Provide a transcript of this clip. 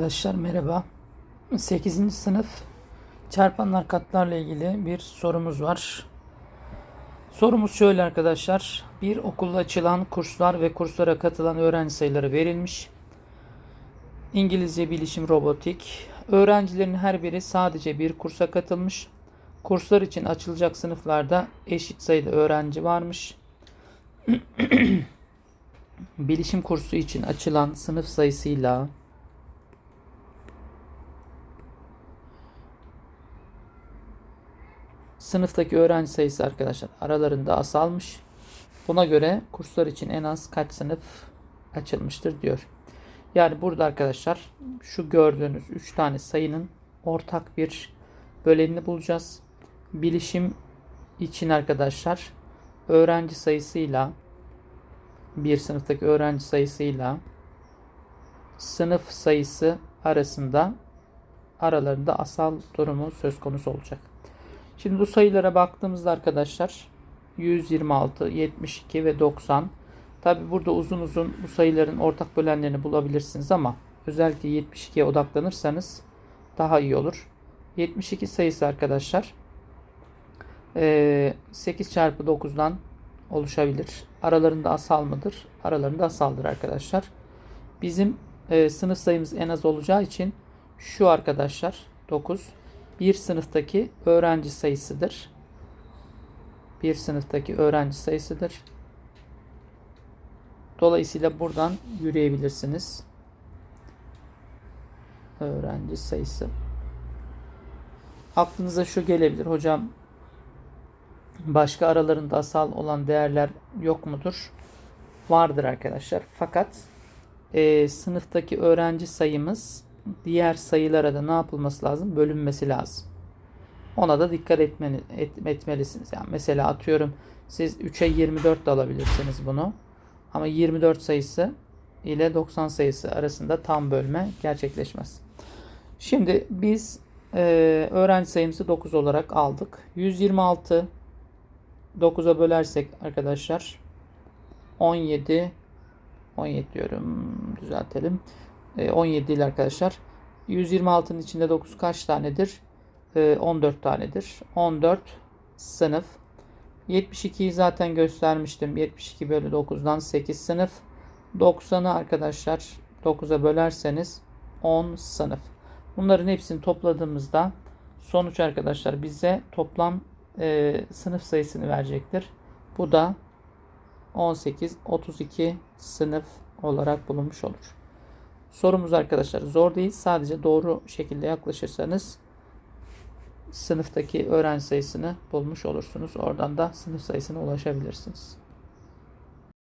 Arkadaşlar merhaba. 8. sınıf çarpanlar katlarla ilgili bir sorumuz var. Sorumuz şöyle arkadaşlar. Bir okulda açılan kurslar ve kurslara katılan öğrenci sayıları verilmiş. İngilizce, bilişim, robotik. Öğrencilerin her biri sadece bir kursa katılmış. Kurslar için açılacak sınıflarda eşit sayıda öğrenci varmış. Bilişim kursu için açılan sınıf sayısıyla sınıftaki öğrenci sayısı arkadaşlar aralarında azalmış. Buna göre kurslar için en az kaç sınıf açılmıştır diyor. Yani burada arkadaşlar şu gördüğünüz 3 tane sayının ortak bir bölenini bulacağız. Bilişim için arkadaşlar öğrenci sayısıyla bir sınıftaki öğrenci sayısıyla sınıf sayısı arasında aralarında asal durumu söz konusu olacak. Şimdi bu sayılara baktığımızda arkadaşlar 126, 72 ve 90. Tabi burada uzun uzun bu sayıların ortak bölenlerini bulabilirsiniz ama özellikle 72'ye odaklanırsanız daha iyi olur. 72 sayısı arkadaşlar 8 çarpı 9'dan oluşabilir. Aralarında asal mıdır? Aralarında asaldır arkadaşlar. Bizim sınıf sayımız en az olacağı için şu arkadaşlar 9 bir sınıftaki öğrenci sayısıdır. Bir sınıftaki öğrenci sayısıdır. Dolayısıyla buradan yürüyebilirsiniz. Öğrenci sayısı. Aklınıza şu gelebilir. Hocam başka aralarında asal olan değerler yok mudur? Vardır arkadaşlar. Fakat e, sınıftaki öğrenci sayımız diğer sayılara da ne yapılması lazım? Bölünmesi lazım. Ona da dikkat etmeni, et, etmelisiniz. Yani mesela atıyorum siz 3'e 24 de alabilirsiniz bunu. Ama 24 sayısı ile 90 sayısı arasında tam bölme gerçekleşmez. Şimdi biz e, öğrenci sayımızı 9 olarak aldık. 126 9'a bölersek arkadaşlar 17 17 diyorum düzeltelim. 17 ile arkadaşlar. 126'nın içinde 9 kaç tanedir? 14 tanedir. 14 sınıf. 72'yi zaten göstermiştim. 72 bölü 9'dan 8 sınıf. 90'ı arkadaşlar 9'a bölerseniz 10 sınıf. Bunların hepsini topladığımızda sonuç arkadaşlar bize toplam e, sınıf sayısını verecektir. Bu da 18, 32 sınıf olarak bulunmuş olur. Sorumuz arkadaşlar zor değil. Sadece doğru şekilde yaklaşırsanız sınıftaki öğrenci sayısını bulmuş olursunuz. Oradan da sınıf sayısına ulaşabilirsiniz.